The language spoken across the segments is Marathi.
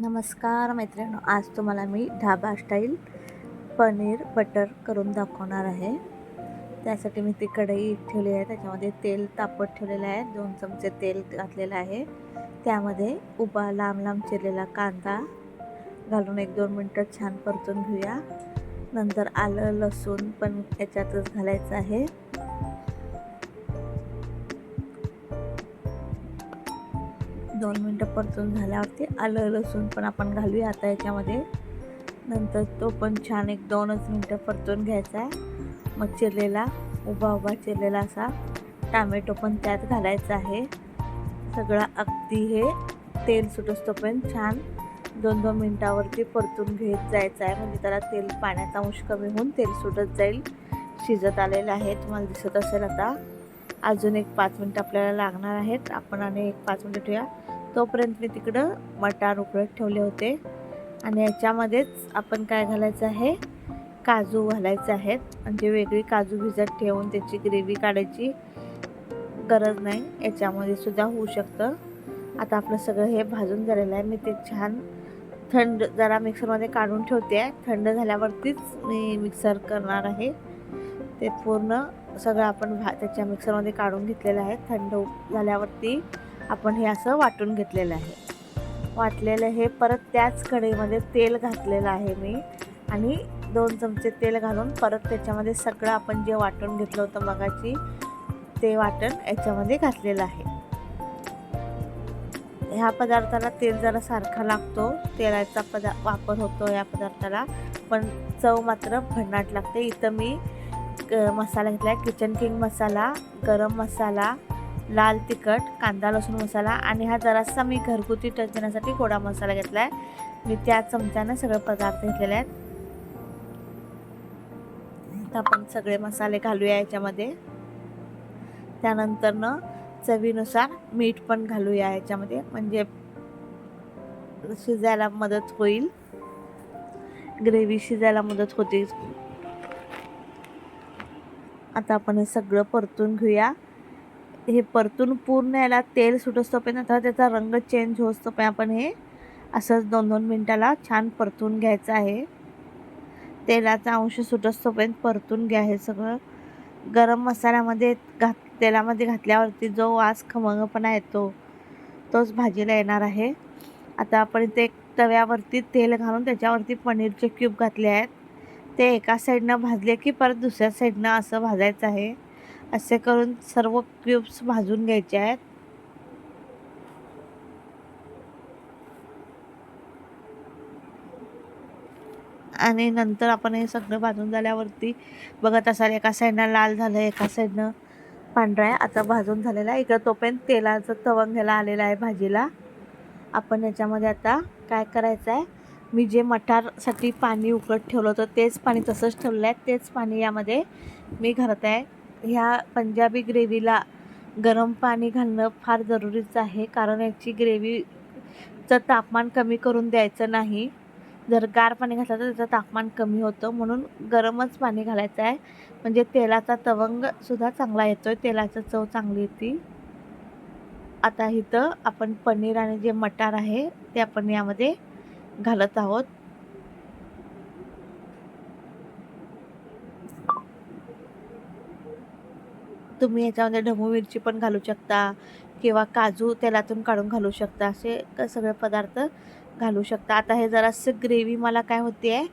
नमस्कार मैत्रिणी आज तुम्हाला मी ढाबा स्टाईल पनीर बटर करून दाखवणार आहे. त्यासाठी मी ती कढई ठेवली आहे त्याच्यामध्ये तेल तापत ठेवलेलं आहे दोन चमचे तेल घातलेलं आहे. त्यामध्ये उभा लांब लांब चिरलेला कांदा घालून एक दोन मिनटं छान परतून घेऊया. नंतर आलं लसूण पण याच्यातच घालायचं आहे. दोन मिनटं परतून झाल्यावरती आलं लसूण पण आपण घालूया आता याच्यामध्ये. नंतर तो पण छान एक दोनच मिनटं परतून घ्यायचा आहे. मग चिरलेला उभा उभा चिरलेला असा टामॅटो पण त्यात घालायचा आहे. सगळं अगदी हे तेल सुटसतो पण छान दोन दोन मिनटावरती परतून घेत जायचं आहे. म्हणजे त्याला तेल पाण्याचा अंश कमी होऊन तेल सुटत जाईल. शिजत आलेलं आहे. तुम्हाला दिसत असेल आता. अजून एक पाच मिनटं आपल्याला लागणार आहेत. आपण आणि एक पाच मिनटं ठेवूया. तोपर्यंत मी तिकडं मटार उकळत ठेवले होते. आणि याच्यामध्येच आपण काय घालायचं आहे? काजू घालायचे आहेत. म्हणजे वेगळी काजू भिजत ठेवून त्याची ग्रेव्ही काढायची गरज नाही. याच्यामध्ये सुद्धा होऊ शकतं. आता आपलं सगळं हे भाजून झालेलं आहे. मी ते छान थंड जरा मिक्सरमध्ये काढून ठेवते. आहे थंड झाल्यावरतीच मी मिक्सर करणार आहे. ते पूर्ण सगळं आपण भा त्याच्या मिक्सरमध्ये काढून घेतलेलं आहे. थंड झाल्यावरती आपण हे असं वाटून घेतलेलं आहे. वाटलेलं हे परत त्याच कढईमध्ये तेल घातलेलं आहे मी. आणि दोन चमचे तेल घालून परत त्याच्यामध्ये सगळं आपण जे वाटून घेतलं होतं मगाची ते वाटण याच्यामध्ये घातलेलं आहे. ह्या पदार्थाला तेल जरा सारखा लागतो. तेलाचा पदा वापर होतो या पदार्थाला. पण चव मात्र भन्नाट लागते. इथं मी मसाला घेतला आहे किचन किंग मसाला गरम मसाला लाल तिखट कांदा लसूण मसाला आणि हा जरासा मी घरगुती टच देण्यासाठी गोडा मसाला घेतला आहे मी त्या चमच्यानं सगळे पदार्थ घेतलेले आहेत. तर आपण सगळे मसाले घालूया याच्यामध्ये. त्यानंतरनं चवीनुसार मीठ पण घालूया याच्यामध्ये. म्हणजे शिजायला मदत होईल. ग्रेव्ही शिजायला मदत होते. आता आपण हे सगळं परतून घेऊया. हे परतून पूर्ण याला तेल सुटोस्तोपर्यंत आता त्याचा रंग चेंज होतोपर्यंत आपण हे असंच दोन दोन मिनटाला छान परतून घ्यायचं आहे. तेलाचा अंश सुटोस्तोपर्यंत परतून घ्या हे सगळं. गरम मसाल्यामध्ये घात तेलामध्ये घातल्यावरती जो वास खमंगपणा येतो तोच भाजीला येणार आहे. आता आपण ते एक तव्यावरती तेल घालून त्याच्यावरती पनीरचे क्यूब घातले आहेत. ते एका साईडनं भाजले की परत दुसऱ्या साईडनं असं भाजायचं आहे. असे करून सर्व क्यूब्स भाजून घ्यायचे आहेत. आणि नंतर आपण हे सगळं भाजून झाल्यावरती बघत असाल एका साईडनं लाल झालं एका साईडनं पांढरा आहे. आता भाजून झालेला आहे. इकडं तोपर्यंत तेलाचं तवंग घ्यायला आलेलं आहे भाजीला. आपण याच्यामध्ये आता काय करायचं आहे? मी जे मटारसाठी पाणी उकळत ठेवलं होतं तेच पाणी तसंच ठेवलं आहे. तेच पाणी यामध्ये मी घालत आहे. ह्या पंजाबी ग्रेव्हीला गरम पाणी घालणं फार जरुरीचं आहे कारण याची ग्रेव्हीचं तापमान कमी करून द्यायचं नाही. जर गार पाणी घातलं तर त्याचं तापमान कमी होतं म्हणून गरमच पाणी घालायचं आहे. म्हणजे तेलाचा तवंगसुद्धा चांगला येतो आहे तेलाचं चव चांगली येते. आता इथं आपण पनीर आणि जे मटार आहे ते आपण यामध्ये घालत आहोत. तुम्ही याच्यामध्ये ढमू मिरची पण घालू शकता किंवा काजू तेलातून काढून घालू शकता. असे सगळे पदार्थ घालू शकता. आता हे जरासं ग्रेव्ही मला काय होते आहे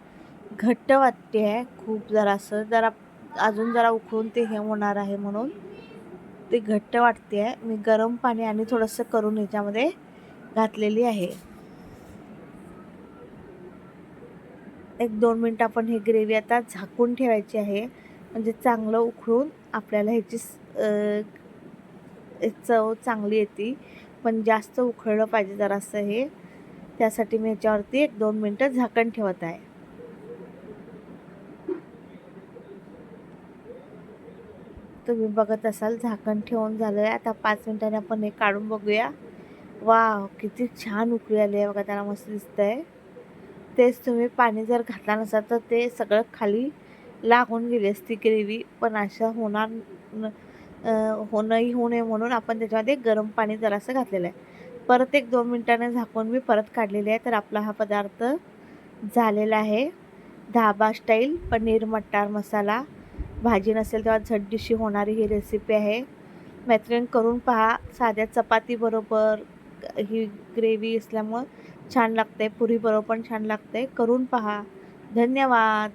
घट्ट वाटते आहे खूप जरासं. जरा अजून जरा उकळून ते हे होणार आहे म्हणून. ते घट्ट वाटते आहे मी गरम पाणी आणि थोडंसं करून याच्यामध्ये घातलेली आहे. एक दोन मिनटं आपण ही ग्रेव्ही आता झाकून ठेवायची आहे. म्हणजे चांगलं उकळून आपल्याला ह्याची चव चांगली येते. पण जास्त उकळलं पाहिजे जरासं हे. त्यासाठी मी ह्याच्यावरती एक दोन मिनटं झाकण ठेवत आहे. तुम्ही बघत असाल झाकण ठेवून झालं आहे आता पाच मिनिटांनी आपण हे काढून बघूया. वा किती छान उकळी आली आहे बघा त्याला मस्त दिसतं आहे तेच तुम्ही पाणी जर घातला नसाल तर ते सगळं खाली लागून गेली असती ग्रेव्ही. पण अशा होणार होणंही होऊ नये म्हणून आपण त्याच्यामध्ये गरम पाणी जरासं घातलेलं आहे. परत एक दोन मिनटाने झाकून मी परत काढलेले आहे. तर आपला हा पदार्थ झालेला आहे. धाबा स्टाईल पनीर मटार मसाला. भाजी नसेल तेव्हा झड्डीशी होणारी ही रेसिपी आहे. मैत्रीण करून पहा. साध्या चपातीबरोबर ही ग्रेव्ही असल्यामुळं छान लागते पुरीबरोबर पण छान लागते करून पहा. धन्यवाद.